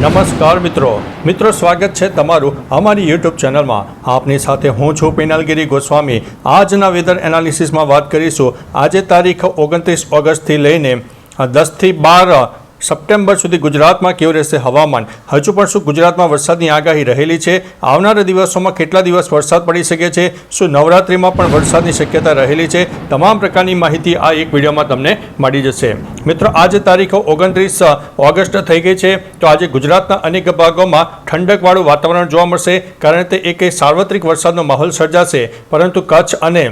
નમસ્કાર મિત્રો. મિત્રો, સ્વાગત છે તમારું અમારી યુટ્યુબ ચેનલમાં. આપની સાથે હું છું પિનાલગીરી ગોસ્વામી. આજના વેધર એનાલિસિસમાં વાત કરીશું. આજે તારીખ ઓગણત્રીસ ઓગસ્ટથી લઈને દસથી બાર સપ્ટેમ્બર સુધી ગુજરાતમાં કેવું રહેશે હવામાન? હજુ પણ શું ગુજરાતમાં વરસાદની આગાહી રહેલી છે? આવનારા દિવસોમાં કેટલા દિવસ વરસાદ પડી શકે છે? શું નવરાત્રિમાં પણ વરસાદની શક્યતા રહેલી છે? તમામ પ્રકારની માહિતી આ એક વિડીયોમાં તમને મળી જશે. મિત્રો, આજે તારીખ ઓગણત્રીસ ઓગસ્ટ થઈ ગઈ છે, તો આજે ગુજરાતના અનેક ભાગોમાં ઠંડકવાળું વાતાવરણ જોવા મળશે, કારણ તે એક સાર્વત્રિક વરસાદનો માહોલ સર્જાશે. પરંતુ કચ્છ અને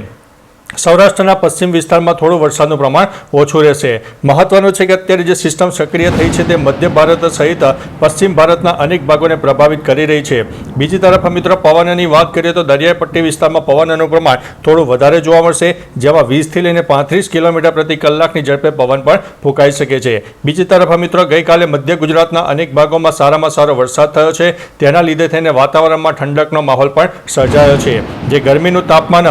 સૌરાષ્ટ્રના પશ્ચિમ વિસ્તારમાં થોડું વરસાદનું પ્રમાણ ઓછું રહેશે. મહત્વનું છે કે અત્યારે જે સિસ્ટમ સક્રિય થઈ છે તે મધ્ય ભારત સહિત પશ્ચિમ ભારતના અનેક ભાગોને પ્રભાવિત કરી રહી છે. બીજી તરફ, મિત્રો, પવનની વાત કરીએ તો દરિયાઈ પટ્ટી વિસ્તારમાં પવનનું પ્રમાણ થોડું વધારે જોવા મળશે, જેમાં વીસથી લઈને પાંત્રીસ કિલોમીટર પ્રતિ કલાકની ઝડપે પવન પણ ફૂંકાઈ શકે છે. બીજી તરફ, મિત્રો, ગઈકાલે મધ્ય ગુજરાતના અનેક ભાગોમાં સારામાં સારો વરસાદ થયો છે. તેના લીધે થઈને વાતાવરણમાં ઠંડકનો માહોલ પણ સર્જાયો છે. જે ગરમીનું તાપમાન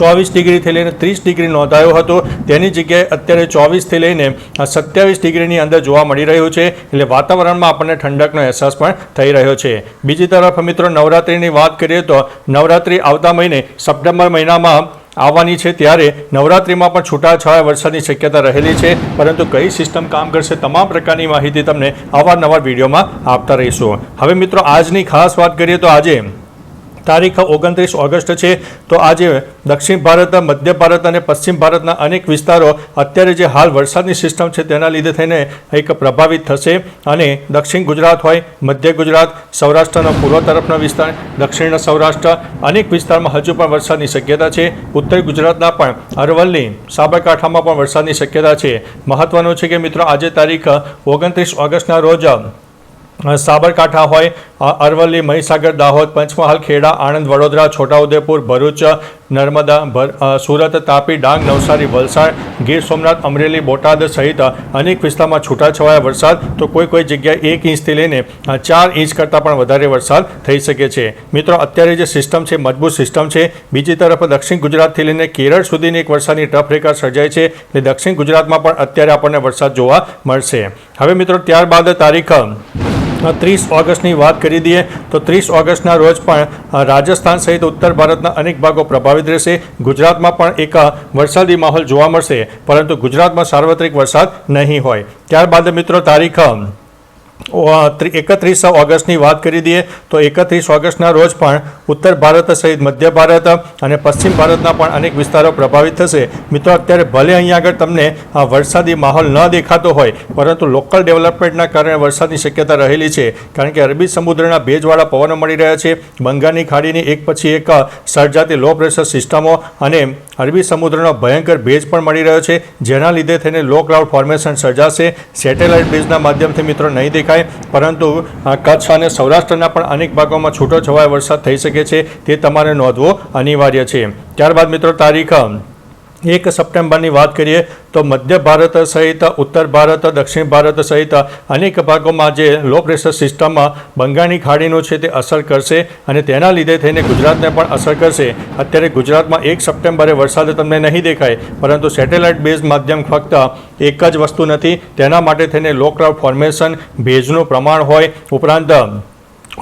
ચોવીસ ડિગ્રીથી લઈને ત્રીસ ડિગ્રી નોંધાયો હતો. તેની જગ્યાએ અત્યારે ચોવીસથી લઈને સત્યાવીસ ડિગ્રીની અંદર જોવા મળી રહ્યું છે. એટલે વાતાવરણમાં આપણને ઠંડકનો અહેસાસ પણ થઈ રહ્યો છે. બીજી તરફ મિત્રો, નવરાત્રિની વાત કરીએ તો નવરાત્રિ આવતા મહિને સપ્ટેમ્બર મહિનામાં આવવાની છે ત્યારે નવરાત્રિમાં પણ છૂટાછવાયા વરસાદની શક્યતા રહેલી છે. પરંતુ કઈ સિસ્ટમ કામ કરશે તમામ પ્રકારની માહિતી તમને અવારનવાર વિડીયોમાં આપતા રહીશું. હવે મિત્રો, આજની ખાસ વાત કરીએ તો આજે તારીખ ઓગણત્રીસ ઓગસ્ટ છે. તો આજે દક્ષિણ ભારત, મધ્ય ભારત અને પશ્ચિમ ભારતના અનેક વિસ્તારો અત્યારે જે હાલ વરસાદની સિસ્ટમ છે તેના લીધે થઈને એક પ્રભાવિત થશે. અને દક્ષિણ ગુજરાત હોય, મધ્ય ગુજરાત, સૌરાષ્ટ્રના પૂર્વ તરફનો વિસ્તાર, દક્ષિણ સૌરાષ્ટ્ર, અનેક વિસ્તારમાં હજુ પણ વરસાદની શક્યતા છે. ઉત્તર ગુજરાતના પણ અરવલ્લી, સાબરકાંઠામાં પણ વરસાદની શક્યતા છે. મહત્વનું છે કે મિત્રો, આજે તારીખ ઓગણત્રીસ ઓગસ્ટના રોજ સાબરકાંઠા હોય અરવલ્લી, મહીસાગર, દાહોદ, પંચમહાલ, ખેડા, આણંદ, વડોદરા, છોટાઉદેપુર, ભરૂચ, નર્મદા સુરત, તાપી, ડાંગ, નવસારી, વલસાડ, ગીર સોમનાથ, અમરેલી, બોટાદ સહિત અનેક વિસ્તારમાં છૂટાછવાયા વરસાદ. તો કોઈ કોઈ જગ્યાએ એક ઇંચથી લઈને ચાર ઇંચ કરતાં પણ વધારે વરસાદ થઈ શકે છે. મિત્રો, અત્યારે જે સિસ્ટમ છે, મજબૂત સિસ્ટમ છે. બીજી તરફ દક્ષિણ ગુજરાતથી લઈને કેરળ સુધીની એક વરસાદની ટફરેખા સર્જાય છે. એટલે દક્ષિણ ગુજરાતમાં પણ અત્યારે આપણને વરસાદ જોવા મળશે. હવે મિત્રો, ત્યારબાદ તારીખ ત્રીસ ઓગસ્ટની વાત કરી દઈએ તો ત્રીસ ઓગસ્ટના રોજ પણ રાજસ્થાન સહિત ઉત્તર ભારતના અનેક ભાગો પ્રભાવિત રહેશે. ગુજરાતમાં પણ એક વરસાદી માહોલ જોવા મળશે, પરંતુ ગુજરાતમાં સાર્વત્રિક વરસાદ નહીં હોય. ત્યારબાદ મિત્રો તારીખ એકત્રીસ ઓગસ્ટની વાત કરી દઈએ તો એકત્રીસ ઓગસ્ટના રોજ પણ ઉત્તર ભારત સહિત મધ્ય ભારત અને પશ્ચિમ ભારતના પણ અનેક વિસ્તારો પ્રભાવિત થશે. મિત્રો, અત્યારે ભલે અહીંયા આગળ તમને વરસાદી માહોલ ન દેખાતો હોય, પરંતુ લોકલ ડેવલપમેન્ટના કારણે વરસાદની શક્યતા રહેલી છે. કારણ કે અરબી સમુદ્રના ભેજવાળા પવનો મળી રહ્યા છે. બંગાળની ખાડીની એક પછી એક સર્જાતી લો પ્રેશર સિસ્ટમો અને અરબી સમુદ્રનો ભયંકર ભેજ પણ મળી રહ્યો છે, જેના લીધે થઈને લો ક્લાઉડ ફોર્મેશન સર્જાશે. સેટેલાઇટ બેઝના માધ્યમથી મિત્રો, નહીં દેખાય પરંતુ કચ્છ અને સૌરાષ્ટ્રના પણ અનેક ભાગોમાં છૂટોછવાયો વરસાદ થઈ શકે છે. તે તમારે નોંધવો અનિવાર્ય છે. ત્યારબાદ મિત્રો, તારીખ એક સપ્ટેમ્બરની વાત કરીએ તો મધ્ય ભારત સહિત, ઉત્તર ભારત, દક્ષિણ ભારત સહિત અનેક ભાગોમાં જે લો પ્રેશર સિસ્ટમમાં બંગાળની ખાડીનું છે તે અસર કરશે અને તેના લીધે થઈને ગુજરાતને પણ અસર કરશે. અત્યારે ગુજરાતમાં એક સપ્ટેમ્બરે વરસાદ તમને નહીં દેખાય, પરંતુ સેટેલાઇટ બેઝ માધ્યમ ફક્ત એક જ વસ્તુ નથી, તેના માટે થઈને લો ક્રાઉડ ફોર્મેશન ભેજનું પ્રમાણ હોય. ઉપરાંત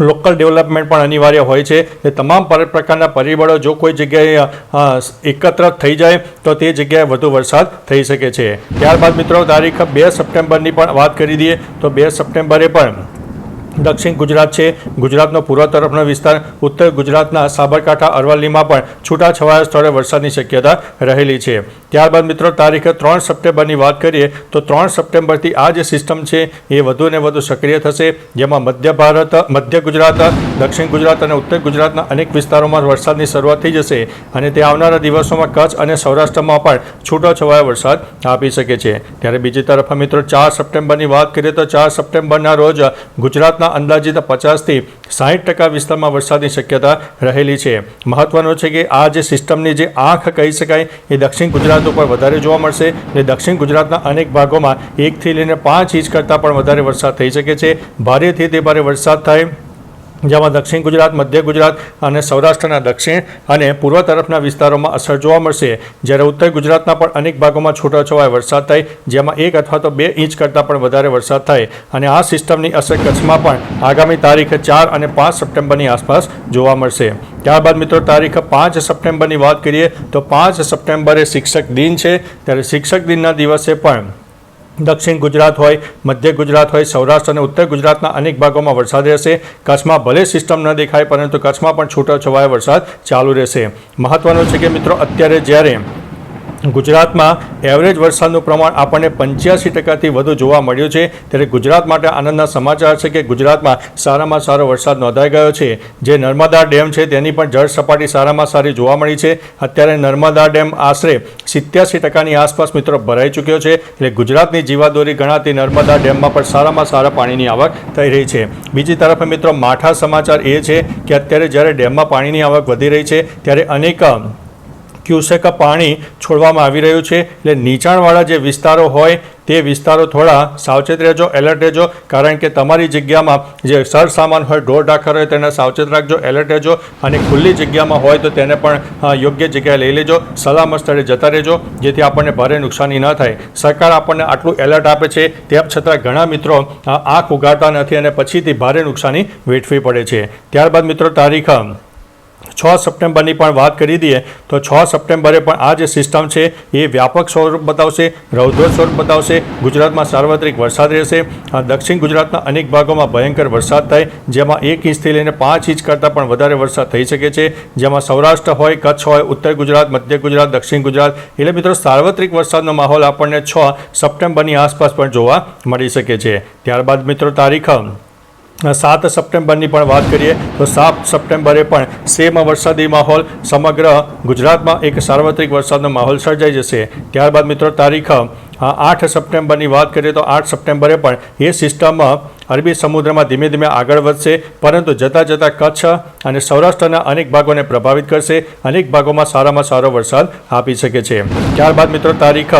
લોકલ ડેવલપમેન્ટ પણ અનિવાર્ય હોય છે. એ તમામ પ્રકારના પરિબળો જો કોઈ જગ્યાએ એકત્ર થઈ જાય, તો તે જગ્યાએ વધુ વરસાદ થઈ શકે છે. ત્યારબાદ મિત્રો, તારીખ બે સપ્ટેમ્બરની પણ વાત કરી દઈએ, તો બે સપ્ટેમ્બરે પણ દક્ષિણ ગુજરાત છે. ગુજરાતનો પૂર્વ તરફનો વિસ્તાર ઉત્તર ગુજરાતના સાબરકાંઠા, અરવલ્લીમાં પણ છૂટાછવાયા સ્થળે વરસાદની શક્યતા રહેલી છે. ત્યારબાદ મિત્રો, તારીખ ત્રણ સપ્ટેમ્બરની વાત કરીએ, તો ત્રણ સપ્ટેમ્બરથી આ જે સિસ્ટમ છે, એ વધુ ને વધુ સક્રિય થશે. જેમાં મધ્ય ભારત, મધ્ય ગુજરાત, દક્ષિણ ગુજરાત અને ઉત્તર ગુજરાતના અનેક વિસ્તારોમાં વરસાદની શરૂઆત થઈ જશે અને તે આવનારા દિવસોમાં કચ્છ અને સૌરાષ્ટ્રમાં પણ છૂટોછવાયો વરસાદ આપી શકે છે. ત્યારે બીજી તરફ મિત્રો, ચાર સપ્ટેમ્બરની વાત કરીએ, તો ચાર સપ્ટેમ્બરના રોજ ગુજરાતના અંદાજિત પચાસથી સાહીઠ ટકા વિસ્તારમાં વરસાદની શક્યતા રહેલી છે. મહત્વનું છે કે આ જે સિસ્ટમની જે આંખ કહી શકાય, એ દક્ષિણ ગુજરાત ઉપર વધારે જોવા મળશે ને દક્ષિણ ગુજરાતના અનેક ભાગોમાં એકથી લઈને પાંચ ઇંચ કરતાં પણ વધારે વરસાદ થઈ શકે છે. ભારેથી તે ભારે વરસાદ થાય જેમાં દક્ષિણ ગુજરાત, મધ્ય ગુજરાત અને સૌરાષ્ટ્રના દક્ષિણ અને પૂર્વ તરફના વિસ્તારોમાં અસર જોવા મળશે. જ્યારે ઉત્તર ગુજરાતના પણ અનેક ભાગોમાં છૂટાછવાયા વરસાદ થાય, જેમાં એક અથવા તો બે ઇંચ કરતાં પણ વધારે વરસાદ થાય. અને આ સિસ્ટમની અસર કચ્છમાં પણ આગામી તારીખ ચાર અને પાંચ સપ્ટેમ્બરની આસપાસ જોવા મળશે. ત્યારબાદ મિત્રો, તારીખ પાંચ સપ્ટેમ્બરની વાત કરીએ, તો પાંચ સપ્ટેમ્બરે શિક્ષક દિન છે. ત્યારે શિક્ષક દિનના દિવસે પણ દક્ષિણ ગુજરાત હોય, મધ્ય ગુજરાત હોય, સૌરાષ્ટ્ર અને ઉત્તર ગુજરાતના અનેક ભાગોમાં વરસાદ રહેશે. કચ્છમાં ભલે સિસ્ટમ ન દેખાય, પરંતુ કચ્છમાં પણ છૂટોછવાયો વરસાદ ચાલુ રહેશે. મહત્વનું છે કે મિત્રો, અત્યારે જ્યારે ગુજરાતમાં એવરેજ વરસાદનું પ્રમાણ આપણને પંચ્યાસી ટકાથી વધુ જોવા મળ્યું છે. ત્યારે ગુજરાત માટે આનંદના સમાચાર છે કે ગુજરાતમાં સારામાં સારો વરસાદ નોંધાઈ ગયો છે. જે નર્મદા ડેમ છે તેની પણ જળ સપાટી સારામાં સારી જોવા મળી છે. અત્યારે નર્મદા ડેમ આશરે સિત્યાસી ટકાની આસપાસ મિત્રો ભરાઈ ચૂક્યો છે. એટલે ગુજરાતની જીવાદોરી ગણાતી નર્મદા ડેમમાં પણ સારામાં સારા પાણીની આવક થઈ રહી છે. બીજી તરફ મિત્રો માઠા સમાચાર એ છે કે અત્યારે જ્યારે ડેમમાં પાણીની આવક વધી રહી છે, ત્યારે અનેક ક્યુસેક પાણી છોડવામાં આવી રહ્યું છે. એટલે નીચાણવાળા જે વિસ્તારો હોય, તે વિસ્તારો થોડા સાવચેત રહેજો, એલર્ટ રહેજો. કારણ કે તમારી જગ્યામાં જે સર સામાન હોય, ઢોર ઢાખર હોય, તેને સાવચેત રાખજો, એલર્ટ રહેજો. અને ખુલ્લી જગ્યામાં હોય, તો તેને પણ યોગ્ય જગ્યાએ લઈ લેજો. સલામત સ્થળે જતા રહેજો, જેથી આપણને ભારે નુકસાની ન થાય. સરકાર આપણને આટલું એલર્ટ આપે છે તેમ છતાં ઘણા મિત્રો આંખ ઉગાડતા નથી અને પછીથી ભારે નુકસાની વેઠવી પડે છે. ત્યારબાદ મિત્રો, તારીખ છ સપ્ટેમ્બરની પણ વાત કરી દઈએ, તો છ સપ્ટેમ્બરે પણ આ જે સિસ્ટમ છે, એ વ્યાપક સ્વરૂપ બતાવશે, રૌદ્ર સ્વરૂપ બતાવશે, ગુજરાતમાં સાર્વત્રિક વરસાદ રહેશે દક્ષિણ ગુજરાતના અનેક ભાગોમાં ભયંકર વરસાદ થાય, જેમાં એક ઇંચથી લઈને પાંચ ઇંચ કરતાં પણ વધારે વરસાદ થઈ શકે છે, જેમાં સૌરાષ્ટ્ર હોય, કચ્છ હોય, ઉત્તર ગુજરાત, મધ્ય ગુજરાત, દક્ષિણ ગુજરાત, એટલે મિત્રો સાર્વત્રિક વરસાદનો માહોલ આપણને છ સપ્ટેમ્બરની આસપાસ પણ જોવા મળી શકે છે. ત્યારબાદ મિત્રો તારીખ સાત સપ્ટેમ્બરની પણ વાત કરીએ, તો સાત સપ્ટેમ્બરે પણ સેમ વરસાદી માહોલ, સમગ્ર ગુજરાતમાં એક સાર્વત્રિક વરસાદનો માહોલ સર્જાઈ જશે. ત્યારબાદ મિત્રો, તારીખ આઠ સપ્ટેમ્બરની વાત કરીએ, તો આઠ સપ્ટેમ્બરે પણ એ સિસ્ટમ અરબી સમુદ્રમાં ધીમે ધીમે આગળ વધશે, પરંતુ જતાં જતાં કચ્છ અને સૌરાષ્ટ્રના અનેક ભાગોને પ્રભાવિત કરશે, અનેક ભાગોમાં સારામાં સારો વરસાદ આપી શકે છે. ત્યારબાદ મિત્રો, તારીખ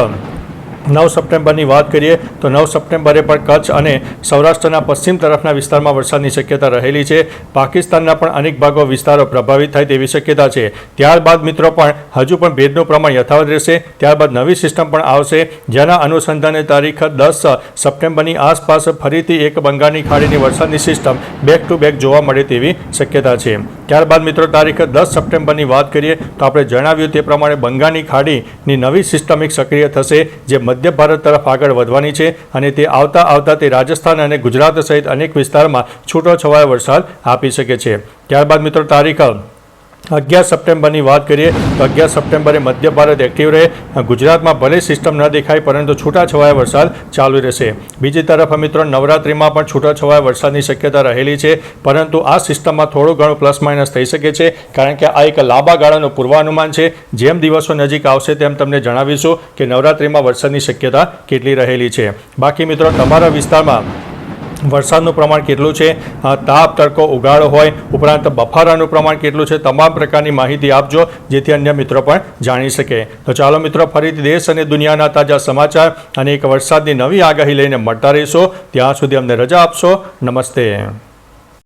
નવ સપ્ટેમ્બરની વાત કરીએ તો નવ સપ્ટેમ્બરે પણ કચ્છ અને સૌરાષ્ટ્રના પશ્ચિમ તરફના વિસ્તારમાં વરસાદની શક્યતા રહેલી છે. પાકિસ્તાનના પણ અનેક ભાગો વિસ્તારો પ્રભાવિત થાય તેવી શક્યતા છે. ત્યારબાદ મિત્રો પણ હજુ પણ ભેજનું પ્રમાણ યથાવત રહેશે. ત્યારબાદ નવી સિસ્ટમ પણ આવશે. જેના અનુસંધાને તારીખ દસ સપ્ટેમ્બરની આસપાસ ફરીથી એક બંગાળની ખાડીની વરસાદની સિસ્ટમ બેક ટુ બેક જોવા મળે તેવી શક્યતા છે. ત્યારબાદ મિત્રો તારીખ દસ સપ્ટેમ્બરની વાત કરીએ તો આપણે જણાવ્યું તે પ્રમાણે બંગાળની ખાડીની નવી સિસ્ટમ એક સક્રિય થશે, જે મધ્ય ભારત તરફ આગળ વધવાની છે અને તે આવતા આવતા તે રાજસ્થાન અને ગુજરાત સહિત અનેક વિસ્તારમાં છૂટોછવાયો વરસાદ આપી શકે છે. ત્યારબાદ મિત્રો તારીખ અગિયાર સપ્ટેમ્બરની વાત કરીએ તો અગિયાર સપ્ટેમ્બરે મધ્ય ભારત એક્ટિવ રહે. ગુજરાતમાં ભલે સિસ્ટમ ન દેખાય, પરંતુ છૂટાછવાયા વરસાદ ચાલુ રહેશે. બીજી તરફ મિત્રો નવરાત્રિમાં પણ છૂટાછવાયા વરસાદની શક્યતા રહેલી છે, પરંતુ આ સિસ્ટમમાં થોડું ઘણું પ્લસ માઇનસ થઈ શકે છે, કારણ કે આ એક લાંબા ગાળાનું પૂર્વાનુમાન છે. જેમ દિવસો નજીક આવશે, તેમ તમને જણાવીશું કે નવરાત્રિમાં વરસાદની શક્યતા કેટલી રહેલી છે. બાકી મિત્રો, તમારા વિસ્તારમાં વરસાદનું પ્રમાણ કેટલું છે? તાપ, તડકો, ઉગાડો હોય, ઉપરાંત બફારાનું પ્રમાણ કેટલું છે? તમામ પ્રકારની માહિતી આપજો, જેથી અન્ય મિત્રો પણ જાણી શકે. તો ચાલો મિત્રો, ફરીથી દેશ અને દુનિયાના તાજા સમાચાર અને એક વરસાદની નવી આગાહી લઈને મળતા રહીશું. ત્યાં સુધી અમને રજા આપશો. નમસ્તે.